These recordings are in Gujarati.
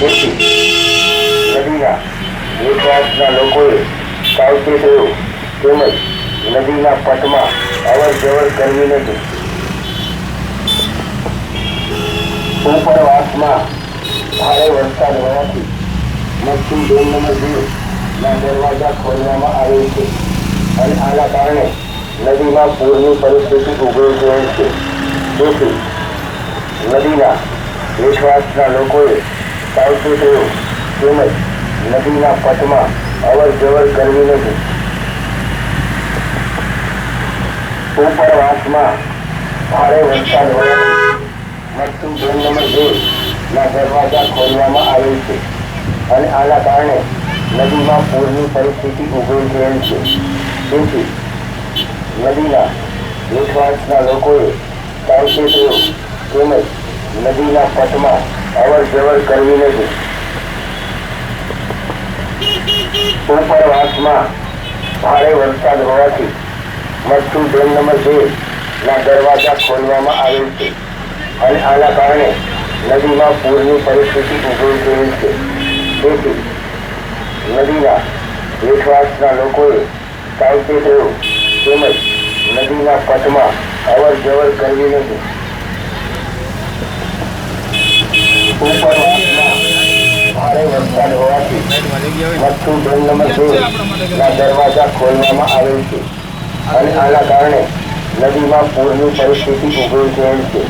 તેથી નદીના નીચવાસના લોકોએ સાવચેત રહેવું તેમજ નદીના પટમાં અવર કરવી નથી ઉપરવાસમાં ભારે વરસાદ હોવાથી મચ્છી ડેમ નંબર દરવાજા ખોલવામાં આવેલ છે અને આના કારણે નદીમાં પૂરની પરિસ્થિતિ ઊભી થયેલ છે. તેથી નદીના વિશ્વાસના લોકોએ સાવચેત રહેવું તેમજ નદીના પટમાં અવર જવર કરવી નથી ઉપરવાસમાં ભારે વરસાદ હોવાથી ડેમ નંબર બે ના દરવાજા ખોલવામાં આવેલ છે અને આના કારણે નદીમાં પૂરની પરિસ્થિતિ ઊભી થયેલ છે. તેથી નદીના હેઠવાસના લોકોએ સાવચેત રહેવું તેમજ નદીના પટમાં અવર જવર કરવી નથી. ઉપરવાસમાં ભારે વરસાદ હોવાથી મચ્છુ ડેમ નંબર બે ના દરવાજા ખોલવામાં આવેલ છે અને આના કારણે નદીમાં પૂરની પરિસ્થિતિ ઊભી થયેલ છે. તેથી નદીના હેઠવાસના લોકોએ સાવચેત રહેવું તેમજ નદીના પટમાં અવર જવર કરવી નથી ઉપરવાસમાં ભારે હોવાથી વસ્તુ ડેમ નંબર બે ના દરવાજા ખોલવામાં આવેલ છે. અને આના કારણે નદીમાં પૂરની પરિસ્થિતિ ઊભી થયેલ છે.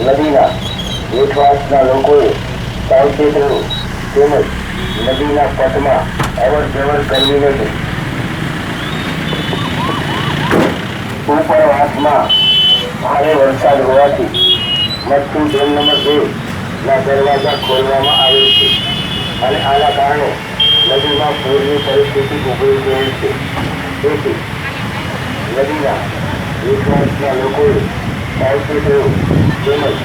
નદીના હેઠવાસના લોકોએ સાવચેત રહેવું તેમજ નદીના પટમાં અવર જવર કરવી નથી ઉપરવાસમાં ભારે વરસાદ હોવાથી મચ્છુ ડેમ નંબર બે ના દરવાજા ખોલવામાં આવેલ છે. અને આના કારણે નદીમાં પૂરની પરિસ્થિતિ ઊભી થયેલ છે. તેથી નદીના વિશ્વાસના લોકોએ સાવચેત રહેવું તેમજ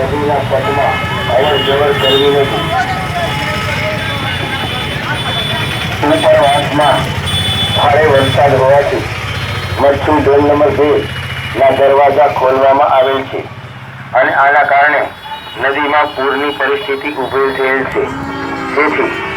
નદીના પટમાં અવર જવર કરવી નથી. ઉપરવાસમાં ભારે વરસાદ હોવાથી મચ્છુ ડેમ નંબર બે ના દરવાજા ખોલવામાં આવેલ છે. અને આના કારણે નદીમાં પૂરની પરિસ્થિતિ ઊભી થયેલ છે. તેથી